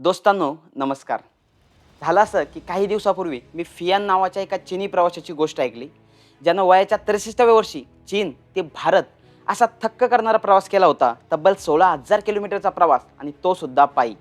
दोस्तांनो नमस्कार. झालं असं की काही दिवसापूर्वी मी फियान नावाच्या एका चिनी प्रवाशाची गोष्ट ऐकली ज्यानं वयाच्या त्रेसष्टाव्या वर्षी चीन ते भारत असा थक्क करणारा प्रवास केला होता तब्बल सोळा हजार किलोमीटरचा प्रवास आणि तो सुद्धा पायी.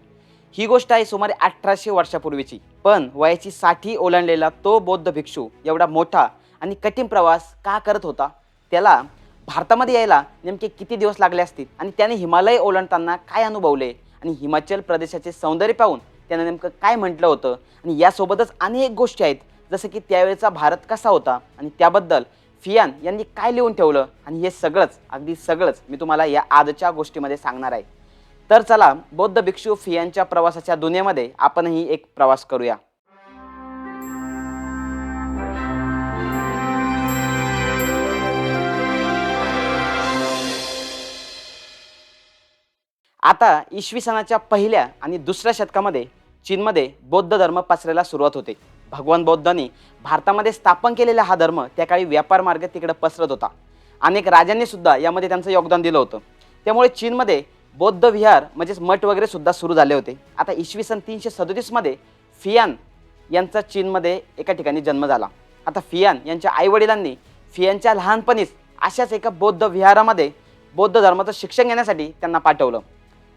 ही गोष्ट आहे सुमारे अठराशे वर्षापूर्वीची. पण वयाची साठी ओलांडलेला तो बौद्ध भिक्षू एवढा मोठा आणि कठीण प्रवास का करत होता? त्याला भारतामध्ये यायला नेमके किती दिवस लागले असतील? आणि त्याने हिमालय ओलांडताना काय अनुभवले? आणि हिमाचल प्रदेशाचे सौंदर्य पाहून त्यानं नेमकं काय म्हटलं होतं? आणि यासोबतच अनेक गोष्टी आहेत. जसं की त्यावेळेचा भारत कसा होता? आणि त्याबद्दल फियान यांनी काय लिहून ठेवलं? आणि हे सगळंच अगदी सगळंच मी तुम्हाला या आजच्या गोष्टीमध्ये सांगणार आहे. तर चला बौद्ध भिक्षू फियांच्या प्रवासाच्या दुनियेमध्ये आपणही एक प्रवास करूया. आता इसवी सणाच्या पहिल्या आणि दुसऱ्या शतकामध्ये चीनमध्ये बौद्ध धर्म पसरायला सुरुवात होते. भगवान बौद्धांनी भारतामध्ये स्थापन केलेला हा धर्म त्या काळी व्यापार मार्ग तिकडे पसरत होता. अनेक राजांनी सुद्धा यामध्ये त्यांचं योगदान दिलं होतं. त्यामुळे चीनमध्ये बौद्ध विहार म्हणजेच मठ वगैरे सुद्धा सुरू झाले होते. आता इसवी सन तीनशे सदोतीसमध्ये फियान यांचा चीनमध्ये एका ठिकाणी जन्म झाला. आता फियान यांच्या आईवडिलांनी फियानच्या लहानपणीच अशाच एका बौद्ध विहारामध्ये बौद्ध धर्माचं शिक्षण घेण्यासाठी त्यांना पाठवलं.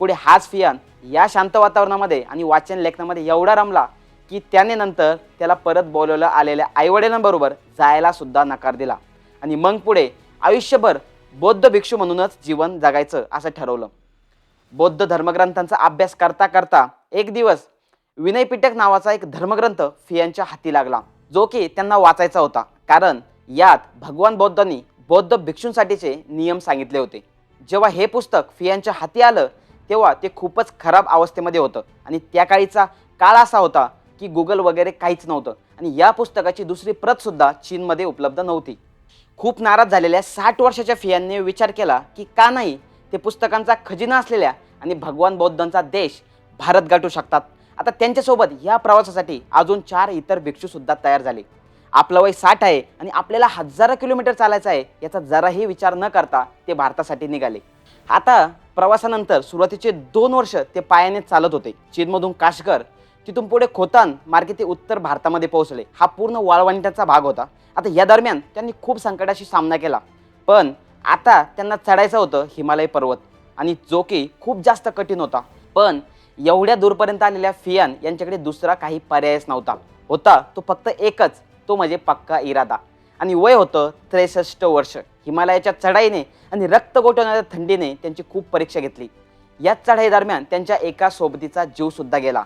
पुढे हाच फियान. या शांत वातावरणामध्ये आणि वाचन लेखनामध्ये एवढा रमला की त्याने नंतर त्याला परत बोलवलं आलेल्या आईवडिलांबरोबर जायला सुद्धा नकार दिला. आणि मग पुढे आयुष्यभर बौद्ध भिक्षू म्हणूनच जीवन जगायचं असं ठरवलं. बौद्ध धर्मग्रंथांचा अभ्यास करता करता एक दिवस विनयपिटक नावाचा एक धर्मग्रंथ फियांच्या हाती लागला. जो की त्यांना वाचायचा होता. कारण यात भगवान बौद्धांनी बौद्ध भिक्षूंसाठीचे नियम सांगितले होते. जेव्हा हे पुस्तक फियांच्या हाती आलं तेव्हा ते खूपच खराब अवस्थेमध्ये होतं. आणि त्या काळीचा काळ असा होता की गुगल वगैरे काहीच नव्हतं. आणि या पुस्तकाची दुसरी प्रत सुद्धा चीनमध्ये उपलब्ध नव्हती. खूप नाराज झालेल्या साठ वर्षाच्या फियांनी विचार केला की का नाही ते पुस्तकांचा खजिना असलेल्या आणि भगवान बौद्धांचा देश भारत गाठू शकतात. आता त्यांच्यासोबत या प्रवासासाठी अजून चार इतर भिक्षूसुद्धा तयार झाले. आपलं वय साठ आहे आणि आपल्याला हजारो किलोमीटर चालायचं आहे याचा जराही विचार न करता ते भारतासाठी निघाले. आता प्रवासानंतर सुरुवातीचे दोन वर्ष ते पायाने चालत होते. चीनमधून काश्कर तिथून पुढे खोतान मार्गे ते उत्तर भारतामध्ये पोहोचले. हा पूर्ण वाळवंटाचा भाग होता. आता या दरम्यान त्यांनी खूप संकटाशी सामना केला. पण आता त्यांना चढायचं होतं हिमालय पर्वत आणि जो की खूप जास्त कठीण होता. पण एवढ्या दूरपर्यंत आलेल्या फियान यांच्याकडे दुसरा काही पर्यायच नव्हता. होता तो फक्त एकच तो म्हणजे पक्का इरादा. आणि वय होतं त्रेसष्ट वर्ष. हिमालयाच्या चढाईने आणि रक्त गोठवणाऱ्या थंडीने त्यांची खूप परीक्षा घेतली. याच चढाई दरम्यान त्यांच्या एका सोबतीचा जीव सुद्धा गेला.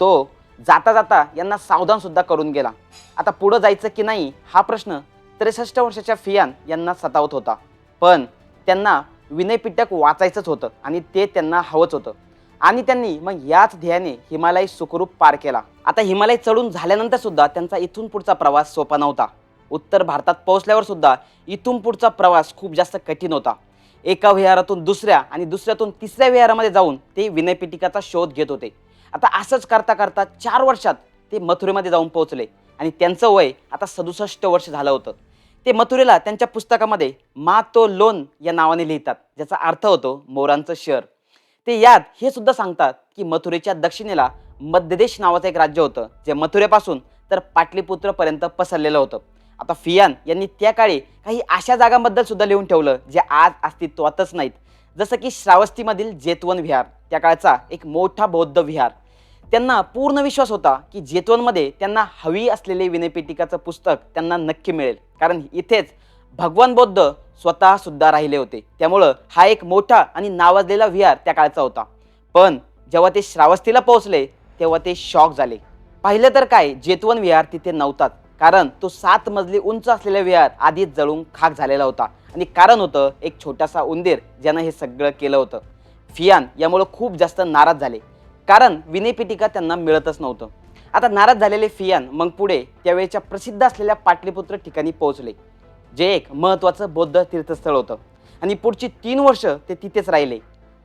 तो जाता जाता यांना सावधान सुद्धा करून गेला. आता पुढं जायचं की नाही हा प्रश्न त्रेसष्ट वर्षाच्या फियान यांना सतावत होता. पण त्यांना विनयपिटक वाचायचंच होतं आणि ते त्यांना हवंच होतं. आणि त्यांनी मग याच ध्येयाने हिमालय सुखरूप पार केला. आता हिमालय चढून झाल्यानंतर सुद्धा त्यांचा इथून पुढचा प्रवास सोपा नव्हता. उत्तर भारतात पोहोचल्यावर सुद्धा इथून पुढचा प्रवास खूप जास्त कठीण होता. एका विहारातून दुसऱ्या आणि दुसऱ्यातून तिसऱ्या विहारामध्ये जाऊन ते विनयपिटिकाचा शोध घेत होते. आता असंच करता करता चार वर्षात ते मथुरेमध्ये जाऊन पोहोचले आणि त्यांचं वय आता सदुसष्ट वर्ष झालं होतं. ते मथुरेला त्यांच्या पुस्तकामध्ये मा तो लोन या नावाने लिहितात ज्याचा अर्थ होतो मोरांचं शहर. ते यात हे सुद्धा सांगतात की मथुरेच्या दक्षिणेला मध्यदेश नावाचं एक राज्य होतं जे मथुरेपासून तर पाटलीपुत्रपर्यंत पसरलेलं होतं. आता फियान यांनी त्या काळी काही अशा जागांबद्दल सुद्धा लिहून ठेवलं जे आज अस्तित्वातच नाहीत. जसं की श्रावस्तीमधील जेतवन विहार त्या काळचा एक मोठा बौद्ध विहार. त्यांना पूर्ण विश्वास होता की जेतवनमध्ये त्यांना हवी असलेले विनयपिटिकाचं पुस्तक त्यांना नक्की मिळेल. कारण इथेच भगवान बौद्ध स्वतः सुद्धा राहिले होते. त्यामुळं हा एक मोठा आणि नावाजलेला विहार त्या काळचा होता. पण जेव्हा ते श्रावस्तीला पोहोचले तेव्हा ते शॉक झाले. पाहिलं तर काय जेतवन विहार तिथे नव्हतात. कारण तो सात मजली उंच असलेला विहार आधीच जळून खाक झालेला होता. आणि कारण होतं एक छोटासा उंदीर ज्यानं हे सगळं केलं होतं. फियान यामुळं खूप जास्त नाराज झाले. कारण विनयपिटिका त्यांना मिळतच नव्हतं. आता नाराज झालेले फियान मग पुढे त्यावेळेच्या प्रसिद्ध असलेल्या पाटलीपुत्र ठिकाणी पोहोचले जे एक महत्त्वाचं बौद्ध तीर्थस्थळ होतं. आणि पुढची तीन वर्ष ते तिथेच राहिले.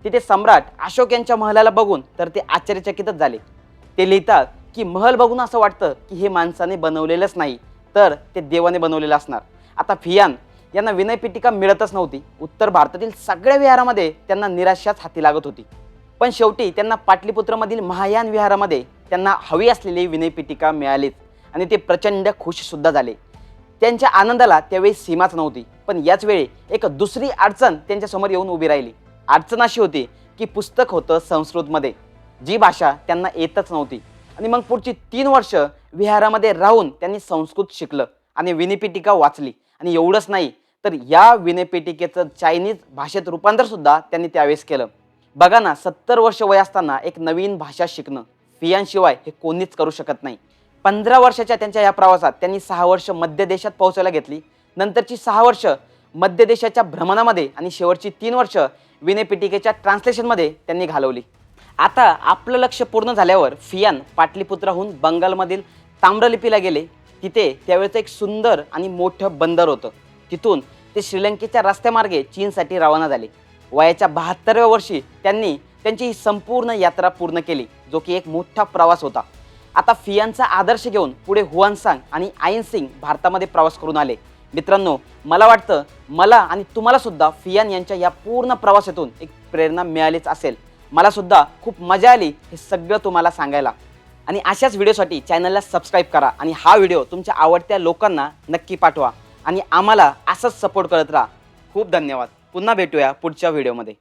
तिथे सम्राट अशोक यांच्या महलाला बघून तर ते आश्चर्यचकितच झाले. ते लिहितात की महल बघून असं वाटतं की हे माणसाने बनवलेलंच नाही तर ते देवाने बनवलेलं असणार. आता फियान यांना विनयपिटिका मिळतच नव्हती. उत्तर भारतातील सगळ्या विहारामध्ये त्यांना निराशाच हाती लागत होती. पण शेवटी त्यांना पाटलीपुत्रमधील महायान विहारामध्ये त्यांना हवी असलेली विनयपीठिका मिळालीच आणि ते प्रचंड खुशसुद्धा झाले. त्यांच्या आनंदाला त्यावेळी सीमाच नव्हती पण याच वेळी एक दुसरी अडचण त्यांच्यासमोर येऊन उभी राहिली. अडचण अशी होती की पुस्तक होतं संस्कृतमध्ये. जी भाषा त्यांना येतच नव्हती. आणि मग पुढची तीन वर्ष विहारामध्ये राहून त्यांनी संस्कृत शिकलं आणि विनिपिटिका वाचली. आणि एवढंच नाही तर या विनयपेटिकेचं चायनीज भाषेत रूपांतर सुद्धा त्यांनी त्यावेळेस केलं. बघा ना सत्तर वर्ष वय असताना एक नवीन भाषा शिकणं फियांशिवाय हे कोणीच करू शकत नाही. पंधरा वर्षाच्या त्यांच्या या प्रवासात त्यांनी सहा वर्ष मध्य देशात पोहोचायला घेतली. नंतरची सहा वर्ष मध्य देशाच्या भ्रमणामध्ये आणि शेवटची तीन वर्ष विनयपिटिकेच्या ट्रान्सलेशनमध्ये त्यांनी घालवली. आता आपलं लक्ष पूर्ण झाल्यावर फियान पाटलीपुत्राहून बंगालमधील ताम्रलिपीला गेले. तिथे त्यावेळेचं एक सुंदर आणि मोठं बंदर होतं. तिथून ते श्रीलंकेच्या रस्त्यामार्गे चीनसाठी रवाना झाले. वयाच्या बहात्तराव्या वर्षी त्यांनी त्यांची ही संपूर्ण यात्रा पूर्ण केली जो की एक मोठा प्रवास होता. आता फियांचा आदर्श घेऊन पुढे हुआनसांग आणि आईन सिंग भारतामध्ये प्रवास करून आले. मित्रांनो मला वाटतं मला आणि तुम्हाला सुद्धा फियान यांच्या या पूर्ण प्रवासातून एक प्रेरणा मिळालीच असेल. मला सुद्धा खूप मजा आली हे सगळं तुम्हाला सांगायला. आणि अशाच व्हिडिओसाठी चॅनलला सबस्क्राईब करा आणि हा व्हिडिओ तुमच्या आवडत्या लोकांना नक्की पाठवा. आणि आम्हाला असंच सपोर्ट करत राहा. खूप धन्यवाद. पुन्हा भेटूया पुढच्या व्हिडिओमध्ये.